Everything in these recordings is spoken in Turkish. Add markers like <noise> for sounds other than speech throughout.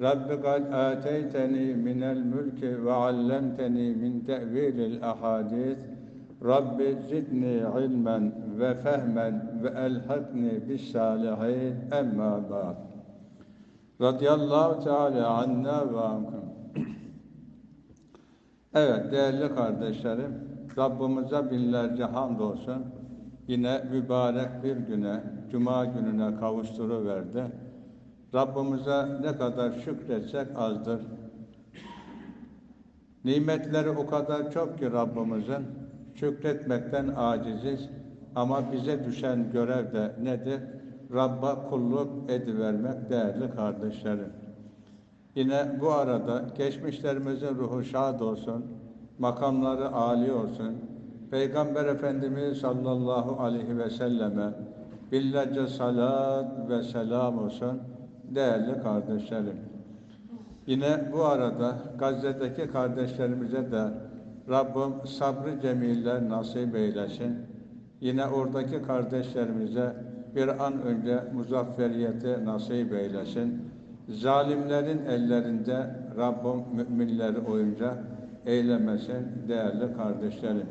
رب قد آتيتني من الملك وعلمتني من تأويل الأحاديث رب زدني علما وفهما وألحقني بالصالحين أما بعد رضي الله تعالى عنا وعنكم Evet değerli kardeşlerim, Rabbimize binlerce hamdolsun. Yine mübarek bir güne, Cuma gününe kavuşturuverdi. Rabbimize ne kadar şükretsek azdır. Nimetleri o kadar çok ki Rabbimizin, şükretmekten aciziz. Ama bize düşen görev de nedir? Rabb'a kulluk edivermek değerli kardeşlerim. Yine bu arada geçmişlerimizin ruhu şad olsun, makamları âli olsun, Peygamber Efendimiz sallallahu aleyhi ve selleme binlerce salat ve selam olsun değerli kardeşlerim. Yine bu arada Gazze'deki kardeşlerimize de Rabbim sabrı cemiller nasip eylesin. Yine oradaki kardeşlerimize bir an önce muzafferiyeti nasip eylesin. Zalimlerin ellerinde Rabbim müminleri oyunca eylemesin değerli kardeşlerim.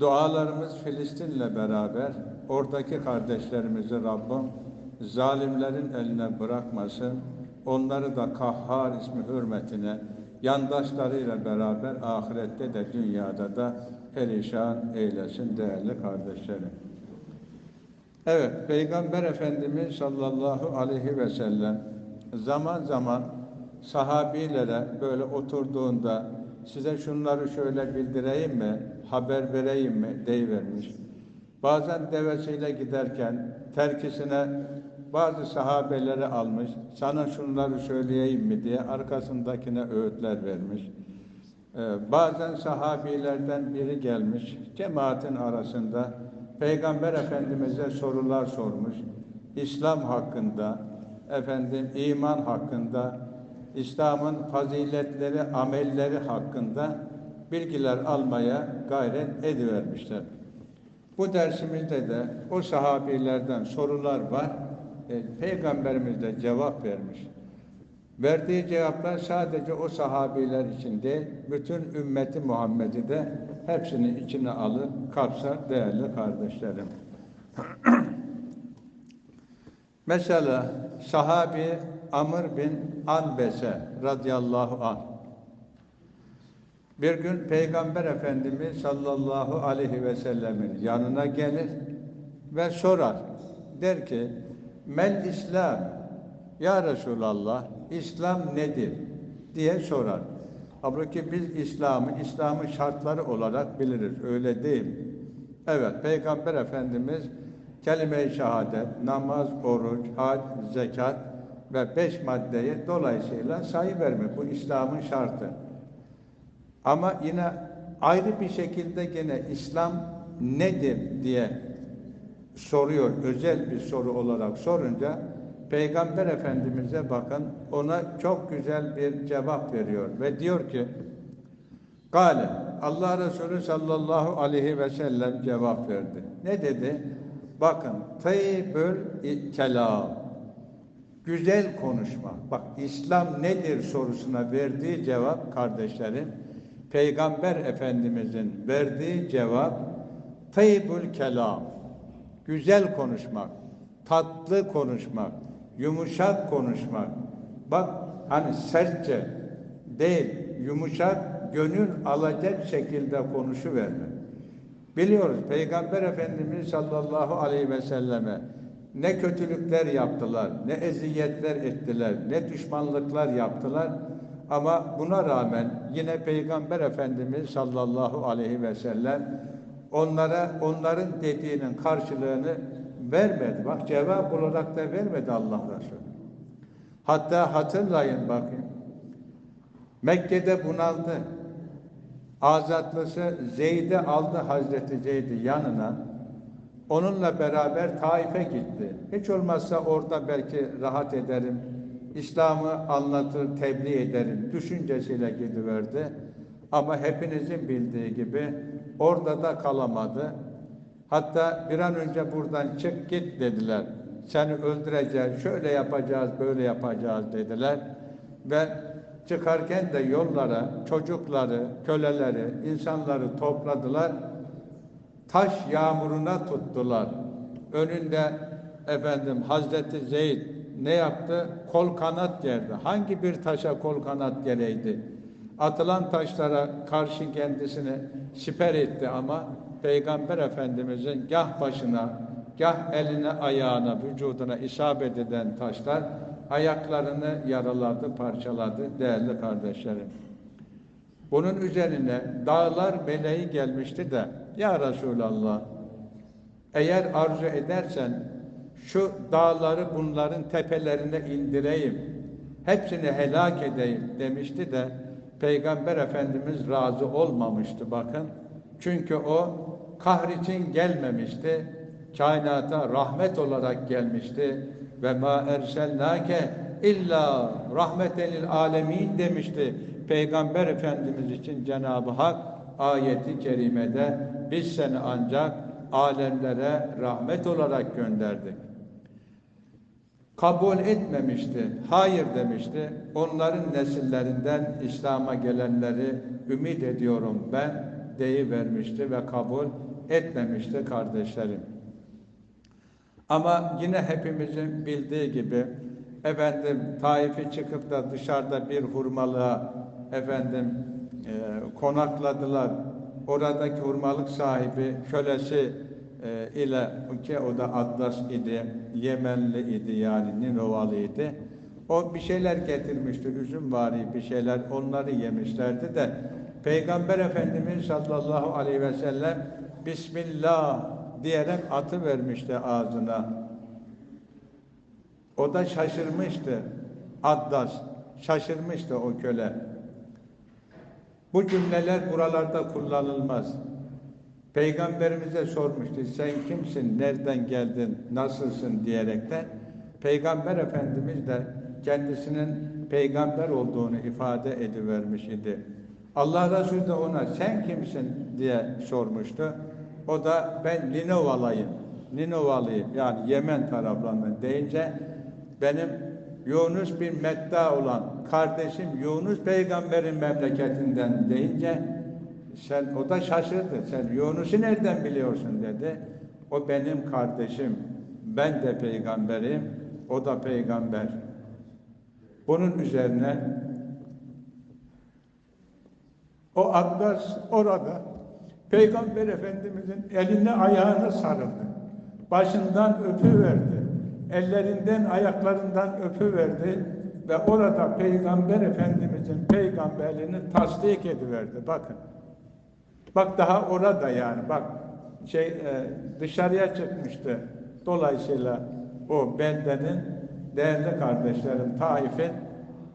Dualarımız Filistin'le beraber oradaki kardeşlerimizi Rabbim zalimlerin eline bırakmasın. Onları da Kahhar ismi hürmetine yandaşlarıyla beraber ahirette de dünyada da perişan eylesin değerli kardeşlerim. Evet, Peygamber Efendimiz sallallahu aleyhi ve sellem zaman zaman sahabilere böyle oturduğunda size şunları şöyle bildireyim mi, haber vereyim mi deyivermiş. Bazen devesiyle giderken terkisine bazı sahabeleri almış, sana şunları söyleyeyim mi diye arkasındakine öğütler vermiş. Ee, bazen sahabilerden biri gelmiş, cemaatin arasında Peygamber Efendimiz'e sorular sormuş. İslam hakkında, efendim iman hakkında, İslam'ın faziletleri, amelleri hakkında bilgiler almaya gayret edivermişler. Bu dersimizde de o sahabilerden sorular var. E, Peygamberimiz de cevap vermiş. Verdiği cevaplar sadece o sahabiler için değil, bütün ümmeti Muhammed'i de hepsini içine alır, kapsar değerli kardeşlerim. <clears throat> Mesela sahabi Amr bin Anbese radıyallahu anh bir gün Peygamber Efendimiz sallallahu aleyhi ve sellemin yanına gelir ve sorar. Der ki, Mel İslam, Ya Resulallah, İslam nedir? diye sorar. Halbuki biz İslam'ı, İslam'ın şartları olarak biliriz. Öyle değil? Evet, Peygamber Efendimiz kelime-i şehadet, namaz, oruç, hac, zekat ve beş maddeyi dolayısıyla sayı vermek. Bu İslam'ın şartı. Ama yine ayrı bir şekilde gene İslam nedir diye soruyor. Özel bir soru olarak sorunca Peygamber Efendimiz'e bakın ona çok güzel bir cevap veriyor ve diyor ki Gale Allah Resulü sallallahu aleyhi ve sellem cevap verdi. Ne dedi? Bakın tayyibül kelam güzel konuşma. Bak İslam nedir sorusuna verdiği cevap kardeşlerim Peygamber Efendimizin verdiği cevap tayyibül kelam güzel konuşmak, tatlı konuşmak, yumuşak konuşmak. Bak hani sertçe değil, yumuşak, gönül alacak şekilde konuşuvermek. Biliyoruz Peygamber Efendimiz sallallahu aleyhi ve selleme ne kötülükler yaptılar, ne eziyetler ettiler, ne düşmanlıklar yaptılar. Ama buna rağmen yine Peygamber Efendimiz sallallahu aleyhi ve sellem onlara onların dediğinin karşılığını vermedi. Bak cevap olarak da vermedi Allah Resulü. Hatta hatırlayın bakın. Mekke'de bunaldı. Azatlısı Zeyd'i aldı Hazreti Zeyd'i yanına. Onunla beraber Taif'e gitti. Hiç olmazsa orada belki rahat ederim. İslam'ı anlatır, tebliğ ederim düşüncesiyle gidiverdi. Ama hepinizin bildiği gibi orada da kalamadı. Hatta bir an önce buradan çık git dediler. Seni öldüreceğiz, şöyle yapacağız, böyle yapacağız dediler. Ve çıkarken de yollara çocukları, köleleri, insanları topladılar. Taş yağmuruna tuttular. Önünde efendim Hazreti Zeyd ne yaptı? Kol kanat gerdi. Hangi bir taşa kol kanat gereydi? Atılan taşlara karşı kendisini siper etti ama Peygamber Efendimizin gah başına, gah eline, ayağına, vücuduna isabet eden taşlar ayaklarını yaraladı, parçaladı değerli kardeşlerim. Bunun üzerine dağlar meleği gelmişti de Ya Resulallah eğer arzu edersen şu dağları bunların tepelerine indireyim, hepsini helak edeyim demişti de Peygamber Efendimiz razı olmamıştı bakın. Çünkü o kahr için gelmemişti. Kainata rahmet olarak gelmişti. Ve ma erselnake illa rahmetelil alemin demişti. Peygamber Efendimiz için Cenab-ı Hak ayeti kerimede biz seni ancak alemlere rahmet olarak gönderdik. Kabul etmemişti, hayır demişti. Onların nesillerinden İslam'a gelenleri ümit ediyorum ben deyivermişti ve kabul etmemişti kardeşlerim. Ama yine hepimizin bildiği gibi efendim Taif'i çıkıp da dışarıda bir hurmalığa efendim e, konakladılar. Oradaki hurmalık sahibi kölesi ile ki o da Atlas idi, Yemenli idi yani Ninovalı idi. O bir şeyler getirmişti, üzüm vari bir şeyler, onları yemişlerdi de Peygamber Efendimiz sallallahu aleyhi ve sellem Bismillah diyerek atı vermişti ağzına. O da şaşırmıştı. Addas şaşırmıştı o köle. Bu cümleler buralarda kullanılmaz. Peygamberimize sormuştu. Sen kimsin? Nereden geldin? Nasılsın? diyerekten Peygamber Efendimiz de kendisinin peygamber olduğunu ifade edivermiş idi. Allah Resulü de ona sen kimsin diye sormuştu. O da ben Ninovalıyım. Ninovalıyım yani Yemen taraflarından deyince benim Yunus bin Metta olan kardeşim Yunus peygamberin memleketinden deyince sen o da şaşırdı. Sen Yunus'u nereden biliyorsun dedi. O benim kardeşim. Ben de peygamberim. O da peygamber. Bunun üzerine o Abbas orada Peygamber Efendimizin eline ayağını sarıldı. Başından öpüverdi. Ellerinden ayaklarından öpüverdi ve orada Peygamber Efendimizin peygamberliğini tasdik ediverdi. Bakın. Bak daha orada yani. Bak şey e, dışarıya çıkmıştı. Dolayısıyla o beldenin değerli kardeşlerim Taif'in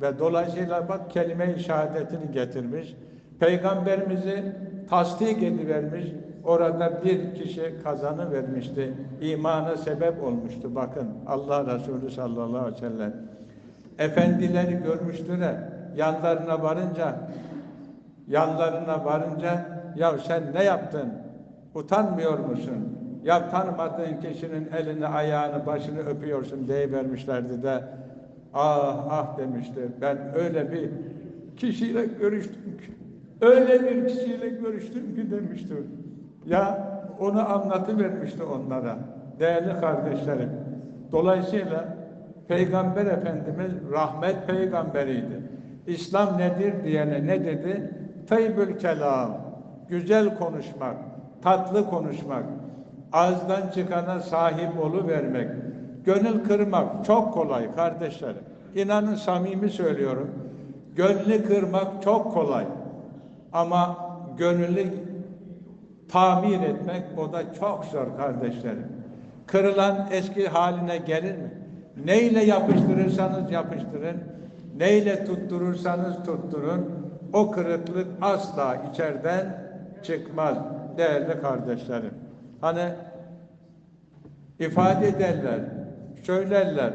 ve dolayısıyla bak kelime-i şehadetini getirmiş. Peygamberimizi tasdik edivermiş. Orada bir kişi kazanı vermişti. İmana sebep olmuştu. Bakın Allah Resulü sallallahu aleyhi ve sellem. Efendileri görmüştüler. Yanlarına varınca yanlarına varınca ya sen ne yaptın? Utanmıyor musun? Ya tanımadığın kişinin elini, ayağını, başını öpüyorsun vermişlerdi de ah ah demişti. Ben öyle bir kişiyle görüştüm ki öyle bir kişiyle görüştüm ki demişti. Ya onu anlatıvermişti onlara. Değerli kardeşlerim. Dolayısıyla Peygamber Efendimiz rahmet peygamberiydi. İslam nedir diyene ne dedi? Tayyibül kelam, güzel konuşmak, tatlı konuşmak, ağızdan çıkana sahip vermek, gönül kırmak çok kolay kardeşlerim. İnanın samimi söylüyorum. Gönlü kırmak çok kolay. Ama gönüllü tamir etmek o da çok zor kardeşlerim. Kırılan eski haline gelir mi? Neyle yapıştırırsanız yapıştırın, neyle tutturursanız tutturun, o kırıklık asla içeriden çıkmaz değerli kardeşlerim. Hani ifade ederler, söylerler.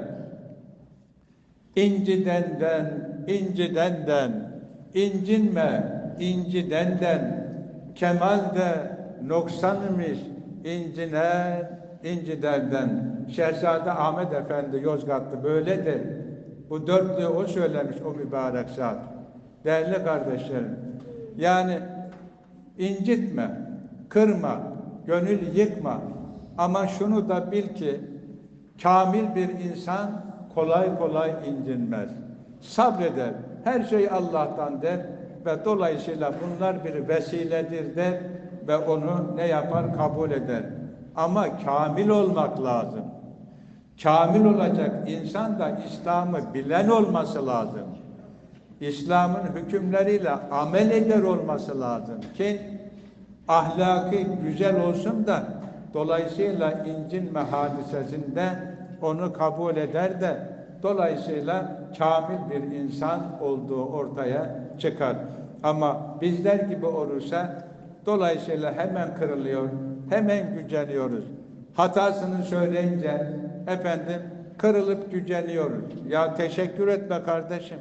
İncidenden, incidenden, incinme, incidenden, kemal de noksanmış, incinen, incidenden. Şehzade Ahmet Efendi Yozgatlı böyledir. Bu dörtlüğü o söylemiş o mübarek zat. Değerli kardeşlerim, yani incitme, kırma, gönül yıkma. Ama şunu da bil ki, kamil bir insan kolay kolay incinmez. Sabreder, her şey Allah'tan der ve dolayısıyla bunlar bir vesiledir der ve onu ne yapar? Kabul eder. Ama kamil olmak lazım. Kamil olacak insan da İslam'ı bilen olması lazım. İslam'ın hükümleriyle amel eder olması lazım ki ahlakı güzel olsun da dolayısıyla incinme hadisesinde onu kabul eder de dolayısıyla kamil bir insan olduğu ortaya çıkar. Ama bizler gibi olursa dolayısıyla hemen kırılıyor, hemen güceniyoruz. Hatasını söyleyince efendim kırılıp güceniyoruz. Ya teşekkür etme kardeşim.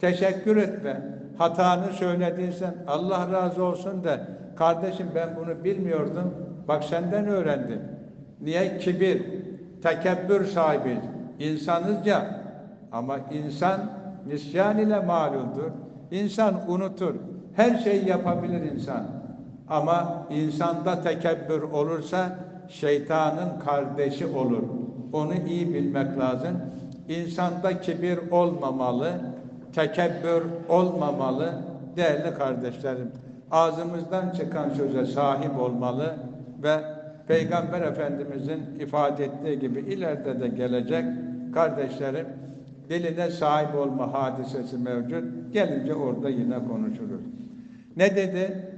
Teşekkür etme. Hatanı söylediysen Allah razı olsun de kardeşim ben bunu bilmiyordum. Bak senden öğrendim. Niye? Kibir, tekebbür sahibi. İnsanız ya. Ama insan nisyan ile malumdur. İnsan unutur. Her şeyi yapabilir insan. Ama insanda tekebbür olursa şeytanın kardeşi olur. Onu iyi bilmek lazım. İnsanda kibir olmamalı, tekebbür olmamalı değerli kardeşlerim. Ağzımızdan çıkan söze sahip olmalı ve Peygamber Efendimizin ifade ettiği gibi ileride de gelecek kardeşlerim diline sahip olma hadisesi mevcut. Gelince orada yine konuşuruz. Ne dedi?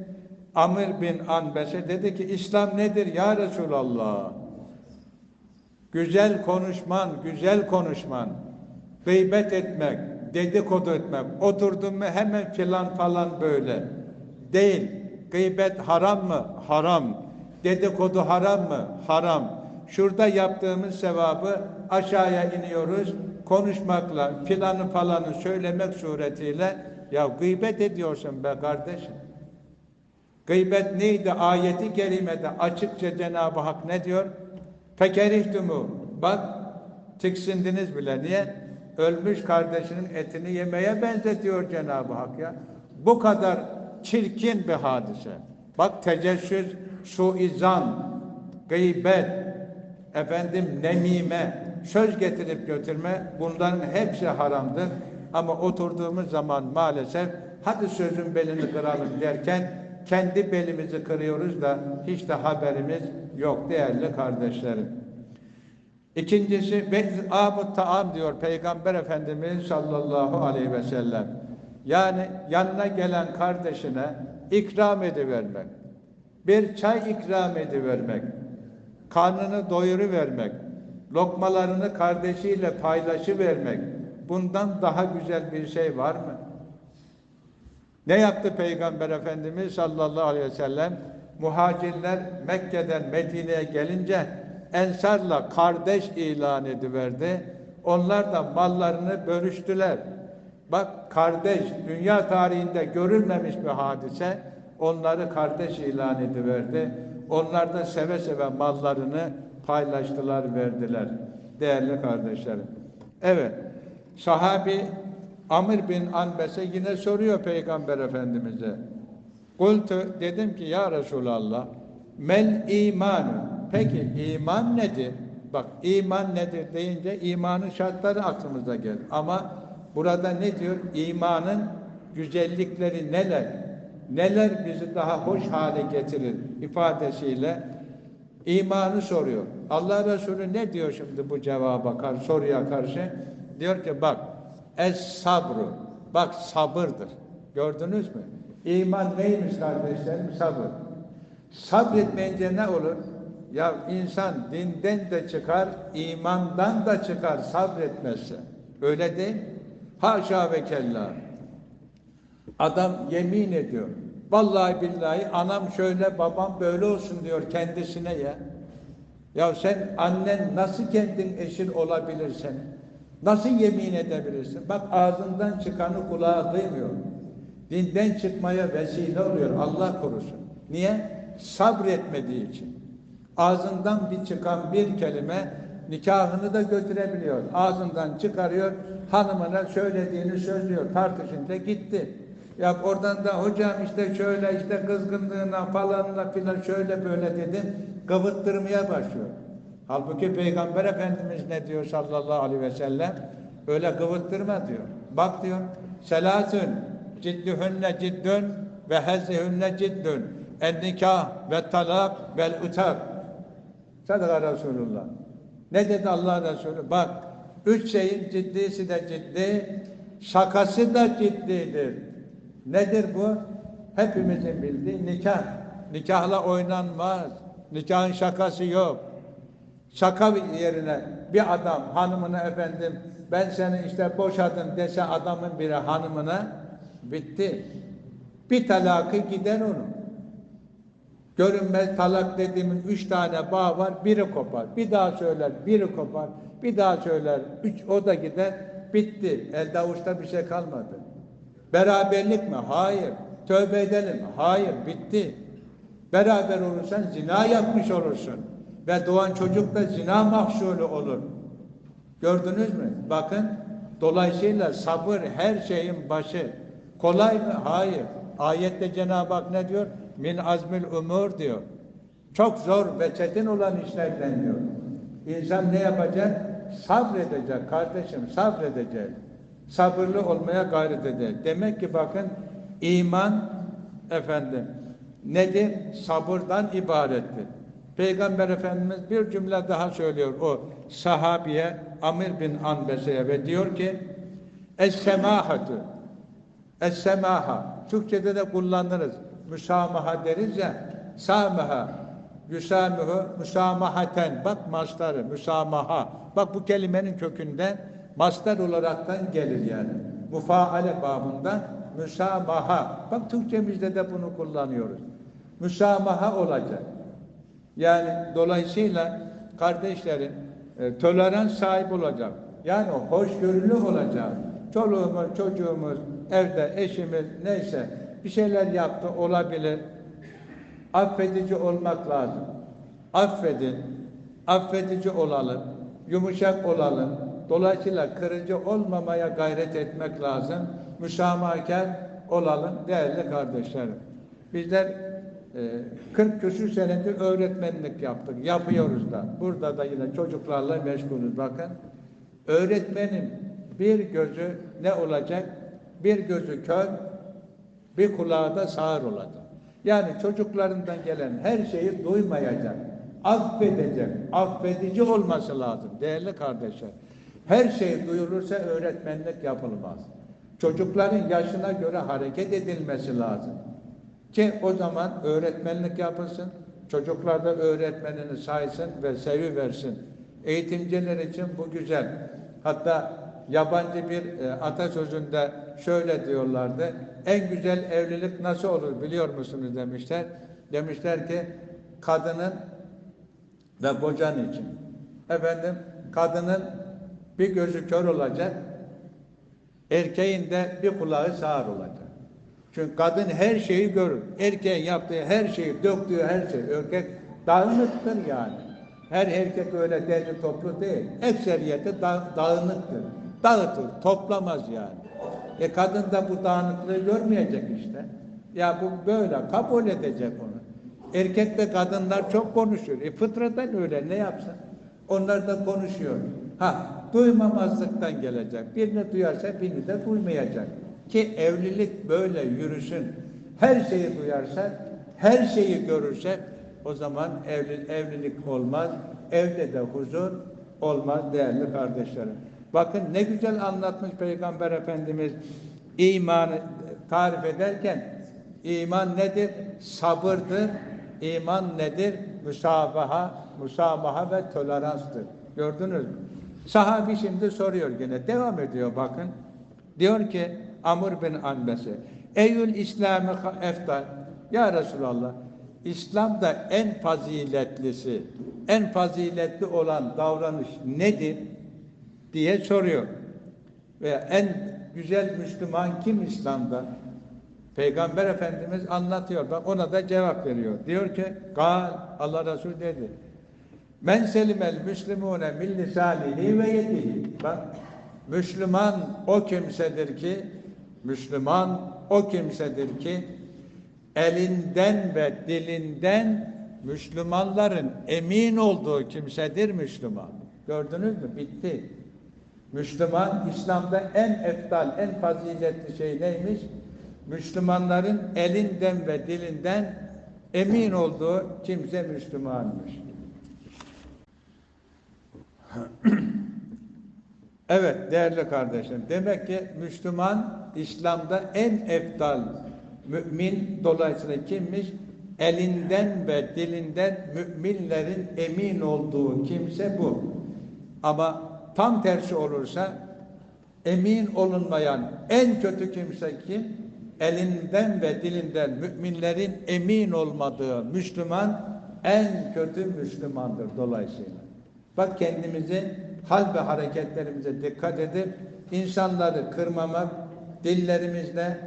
Amir bin Anbese dedi ki İslam nedir ya Resulallah? Güzel konuşman, güzel konuşman, gıybet etmek, dedikodu etmek. Oturdun mu hemen filan falan böyle. Değil. Gıybet haram mı? Haram. Dedikodu haram mı? Haram. Şurada yaptığımız sevabı aşağıya iniyoruz. Konuşmakla, filanı falanı söylemek suretiyle ya gıybet ediyorsun be kardeşim. Gıybet neydi? Ayeti kerimede açıkça Cenab-ı Hak ne diyor? Fekerihtumu. Bak tiksindiniz bile. Niye? Ölmüş kardeşinin etini yemeye benzetiyor Cenab-ı Hak ya. Bu kadar çirkin bir hadise. Bak tecessüs, suizan, gıybet, efendim nemime, söz getirip götürme bunların hepsi haramdır. Ama oturduğumuz zaman maalesef hadi sözün belini kıralım derken kendi belimizi kırıyoruz da hiç de haberimiz yok değerli kardeşlerim. İkincisi ve abut taam diyor Peygamber Efendimiz sallallahu aleyhi ve sellem. Yani yanına gelen kardeşine ikram edivermek. Bir çay ikram edivermek. Karnını doyuru vermek. Lokmalarını kardeşiyle paylaşı vermek. Bundan daha güzel bir şey var mı? Ne yaptı Peygamber Efendimiz sallallahu aleyhi ve sellem? Muhacirler Mekke'den Medine'ye gelince Ensar'la kardeş ilan ediverdi. Onlar da mallarını bölüştüler. Bak kardeş, dünya tarihinde görülmemiş bir hadise. Onları kardeş ilan ediverdi. Onlar da seve seve mallarını paylaştılar, verdiler. Değerli kardeşlerim. Evet, sahabi Amr bin Anbese yine soruyor Peygamber Efendimiz'e. Kultu dedim ki ya Resulallah mel iman. Peki iman nedir? Bak iman nedir deyince imanın şartları aklımıza gelir. Ama burada ne diyor? İmanın güzellikleri neler? Neler bizi daha hoş hale getirir ifadesiyle imanı soruyor. Allah Resulü ne diyor şimdi bu cevaba karşı, soruya karşı? Diyor ki bak Es sabru. Bak sabırdır. Gördünüz mü? İman neymiş kardeşlerim? Sabır. Sabretmeyince ne olur? Ya insan dinden de çıkar, imandan da çıkar sabretmezse. Öyle değil. Haşa ve kella. Adam yemin ediyor. Vallahi billahi anam şöyle babam böyle olsun diyor kendisine ya. Ya sen annen nasıl kendin eşin olabilirsin? Nasıl yemin edebilirsin? Bak ağzından çıkanı kulağa duymuyor. Dinden çıkmaya vesile oluyor Allah korusun. Niye? Sabretmediği için. Ağzından bir çıkan bir kelime nikahını da götürebiliyor. Ağzından çıkarıyor, hanımına söylediğini söylüyor. Tartışınca gitti. Ya oradan da hocam işte şöyle işte kızgınlığına falanla filan şöyle böyle dedim. Kıvıttırmaya başlıyor. Halbuki Peygamber Efendimiz ne diyor sallallahu aleyhi ve sellem? Öyle kıvıttırma diyor. Bak diyor. Selatün ciddühünne ciddün ve hezzihünne ciddün. En nikah ve talak vel utak. Sadaka Resulullah. Ne dedi Allah Resulü? Bak, üç şeyin ciddisi de ciddi, şakası da ciddidir. Nedir bu? Hepimizin bildiği nikah. Nikahla oynanmaz. Nikahın şakası yok. Şaka yerine bir adam hanımına efendim ben seni işte boşadım dese adamın biri hanımına bitti. Bir talakı gider onun. Görünmez talak dediğimin üç tane bağ var, biri kopar. Bir daha söyler, biri kopar. Bir daha söyler, üç o da gider. Bitti. Elde avuçta bir şey kalmadı. Beraberlik mi? Hayır. Tövbe edelim mi? Hayır. Bitti. Beraber olursan zina yapmış olursun. Ve doğan çocuk da zina mahsulü olur. Gördünüz mü? Bakın. Dolayısıyla sabır her şeyin başı. Kolay mı? Hayır. Ayette Cenab-ı Hak ne diyor? Min azmil umur diyor. Çok zor ve çetin olan işlerden diyor. İnsan ne yapacak? Sabredecek kardeşim, sabredecek. Sabırlı olmaya gayret edecek. Demek ki bakın iman efendim nedir? Sabırdan ibarettir. Peygamber Efendimiz bir cümle daha söylüyor o sahabiye Amir bin Anbese'ye ve diyor ki Es-semahatu Es-semaha Türkçede de kullanırız. Müsamaha deriz ya samaha Yüsamihu müsamahaten bak mastarı müsamaha. Bak bu kelimenin kökünden mastar olaraktan gelir yani. Mufaale babından müsamaha. Bak Türkçemizde de bunu kullanıyoruz. Müsamaha olacak. Yani dolayısıyla kardeşlerin e, tolerans sahibi olacak yani hoşgörülü olacak çoluğumuz çocuğumuz evde eşimiz neyse bir şeyler yaptı olabilir affedici olmak lazım. Affedin, affedici olalım, yumuşak olalım. Dolayısıyla kırıcı olmamaya gayret etmek lazım. Müsamahakar olalım değerli kardeşlerim. Bizler e, 40 küsür senedir öğretmenlik yaptık. Yapıyoruz da. Burada da yine çocuklarla meşgulüz bakın. Öğretmenin bir gözü ne olacak? Bir gözü kör, bir kulağı da sağır olacak. Yani çocuklarından gelen her şeyi duymayacak, affedecek, affedici olması lazım değerli kardeşler. Her şey duyulursa öğretmenlik yapılmaz. Çocukların yaşına göre hareket edilmesi lazım. Ki o zaman öğretmenlik yapılsın, çocuklar da öğretmenini saysın ve seviversin. Eğitimciler için bu güzel. Hatta yabancı bir e, atasözünde şöyle diyorlardı. En güzel evlilik nasıl olur biliyor musunuz demişler. Demişler ki kadının ve kocan için. Efendim kadının bir gözü kör olacak. Erkeğin de bir kulağı sağır olacak. Çünkü kadın her şeyi görür. Erkeğin yaptığı her şeyi, döktüğü her şey. Erkek dağınıktır yani. Her erkek öyle derli toplu değil. Ekseriyeti da, dağınıktır. Dağıtır, toplamaz yani. E kadın da bu dağınıklığı görmeyecek işte. Ya bu böyle kabul edecek onu. Erkek de kadınlar çok konuşuyor. E fıtraten öyle ne yapsın? Onlar da konuşuyor. Ha duymamazlıktan gelecek. Birini duyarsa birini de duymayacak. Ki evlilik böyle yürüsün. Her şeyi duyarsa, her şeyi görürse o zaman evli, evlilik olmaz. Evde de huzur olmaz değerli kardeşlerim. Bakın ne güzel anlatmış Peygamber Efendimiz imanı tarif ederken iman nedir? Sabırdır. İman nedir? müsabaha, musamaha ve toleranstır. Gördünüz mü? Sahabi şimdi soruyor gene. Devam ediyor bakın. Diyor ki Amr bin Anbese Eyyül İslam'ı eftal Ya Resulallah İslam'da en faziletlisi en faziletli olan davranış nedir? Diye soruyor. Ve en güzel Müslüman kim İslam'da? Peygamber Efendimiz anlatıyor. Bak ona da cevap veriyor. Diyor ki Gal Allah Resulü dedi. Men selimel müslimune min lisanihi ve yedihi. Bak Müslüman o kimsedir ki Müslüman o kimsedir ki elinden ve dilinden Müslümanların emin olduğu kimsedir Müslüman. Gördünüz mü? Bitti. Müslüman İslam'da en eftal, en faziletli şey neymiş? Müslümanların elinden ve dilinden emin olduğu kimse Müslümanmış. <clears throat> evet değerli kardeşim. Demek ki Müslüman İslam'da en eftal mümin dolayısıyla kimmiş? Elinden ve dilinden müminlerin emin olduğu kimse bu. Ama tam tersi olursa emin olunmayan en kötü kimse kim? Elinden ve dilinden müminlerin emin olmadığı Müslüman en kötü Müslümandır dolayısıyla. Bak kendimizi hal ve hareketlerimize dikkat edip insanları kırmamak, dillerimizle,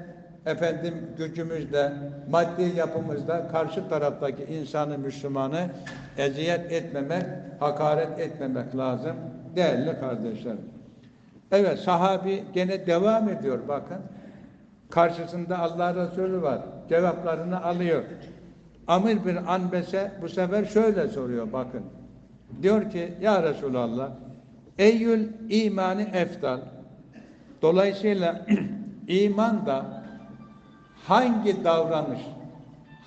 efendim gücümüzle, maddi yapımızla karşı taraftaki insanı, Müslümanı eziyet etmemek, hakaret etmemek lazım değerli kardeşlerim. Evet sahabi gene devam ediyor bakın. Karşısında Allah Resulü var. Cevaplarını alıyor. Amir bin Anbese bu sefer şöyle soruyor bakın. Diyor ki ya Resulallah Eyyül imani eftal Dolayısıyla <clears throat> iman da hangi davranış,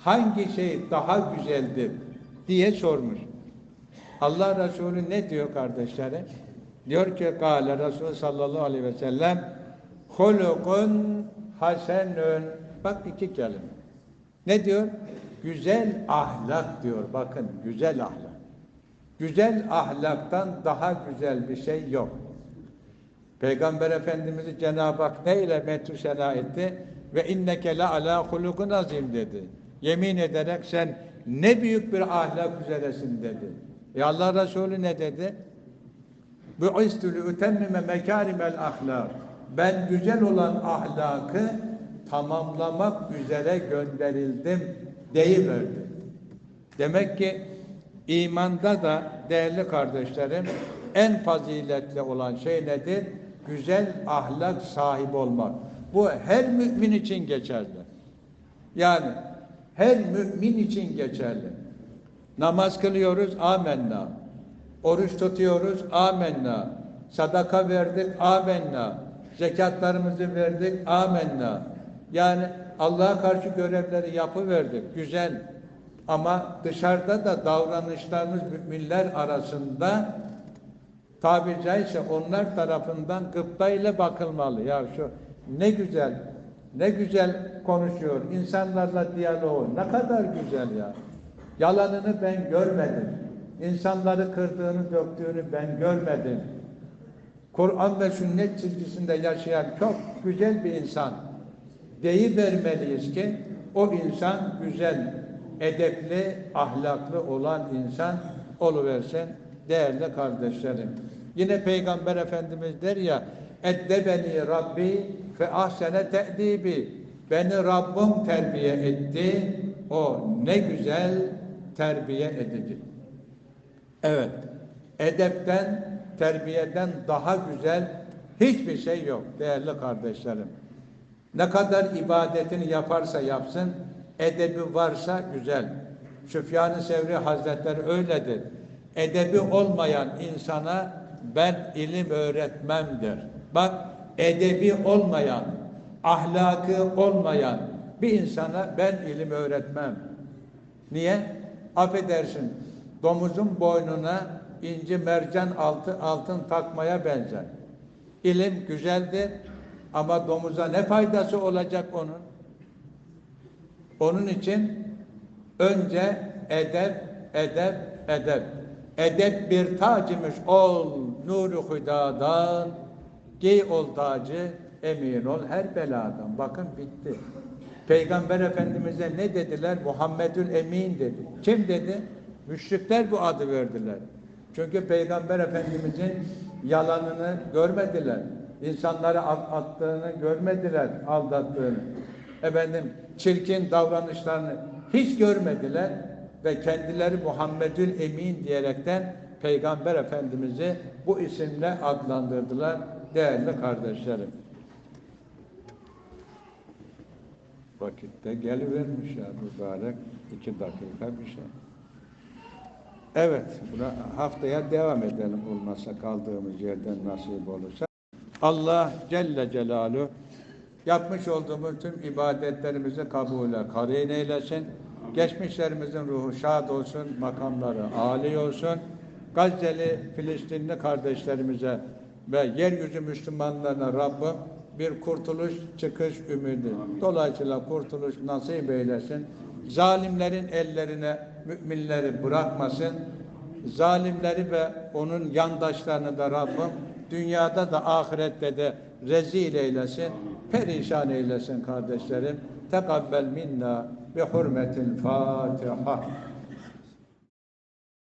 hangi şey daha güzeldir diye sormuş. Allah Resulü ne diyor kardeşlerim? Diyor ki Kale Resulü sallallahu aleyhi ve sellem Hulukun hasenün Bak iki kelime. Ne diyor? Güzel ahlak diyor. Bakın güzel ahlak. Güzel ahlaktan daha güzel bir şey yok. Peygamber Efendimiz'i Cenab-ı Hak neyle metru sena etti? Ve inneke la ala hulukun azim dedi. Yemin ederek sen ne büyük bir ahlak üzeresin dedi. E Allah Resulü ne dedi? Bu istülü ütemmime mekârimel ahlak. Ben güzel olan ahlakı tamamlamak üzere gönderildim deyiverdi. Demek ki imanda da değerli kardeşlerim en faziletli olan şey nedir? Güzel ahlak sahibi olmak. Bu her mümin için geçerli. Yani her mümin için geçerli. Namaz kılıyoruz, amenna. Oruç tutuyoruz, amenna. Sadaka verdik, amenna. Zekatlarımızı verdik, amenna. Yani Allah'a karşı görevleri yapıverdik, güzel. Ama dışarıda da davranışlarımız müminler arasında tabiri caizse onlar tarafından gıpta ile bakılmalı. Ya şu ne güzel, ne güzel konuşuyor. İnsanlarla diyaloğu ne kadar güzel ya. Yalanını ben görmedim. İnsanları kırdığını, döktüğünü ben görmedim. Kur'an ve sünnet çizgisinde yaşayan çok güzel bir insan. Vermeliyiz ki o insan güzel, edepli, ahlaklı olan insan oluversin değerli kardeşlerim. Yine Peygamber Efendimiz der ya Eddebeni Rabbi fe ahsene te'dibi Beni Rabbim terbiye etti. O ne güzel terbiye edici. Evet. Edepten, terbiyeden daha güzel hiçbir şey yok değerli kardeşlerim. Ne kadar ibadetini yaparsa yapsın, edebi varsa güzel. Süfyan-ı Sevri Hazretleri öyledir. Edebi olmayan insana ben ilim öğretmem der. Bak edebi olmayan, ahlakı olmayan bir insana ben ilim öğretmem. Niye? Affedersin, domuzun boynuna inci mercan altı altın takmaya benzer. İlim güzeldir ama domuza ne faydası olacak onun? Onun için önce edep, edep, edep. Edep bir tacımış ol nuru hudadan. Giy ol tacı, emin ol her beladan. Bakın bitti. Peygamber Efendimiz'e ne dediler? Muhammedül Emin dedi. Kim dedi? Müşrikler bu adı verdiler. Çünkü Peygamber Efendimiz'in yalanını görmediler. İnsanları attığını görmediler, aldattığını. Efendim çirkin davranışlarını hiç görmediler ve kendileri Muhammedül Emin diyerekten Peygamber Efendimiz'i bu isimle adlandırdılar değerli kardeşlerim. Vakitte gelivermiş ya mübarek iki dakika bir şey. Evet, buna haftaya devam edelim olmazsa kaldığımız yerden nasip olursa. Allah Celle Celaluhu yapmış olduğumuz tüm ibadetlerimizi kabule karin eylesin. Geçmişlerimizin ruhu şad olsun, makamları âli olsun. Gazze'li, Filistinli kardeşlerimize ve yeryüzü Müslümanlarına Rabbim bir kurtuluş, çıkış ümidi. Dolayısıyla kurtuluş nasip eylesin. Zalimlerin ellerine müminleri bırakmasın. Zalimleri ve onun yandaşlarını da Rabbim dünyada da ahirette de rezil eylesin, perişan eylesin kardeşlerim. Tekabbel minna bi hurmetil Fatiha.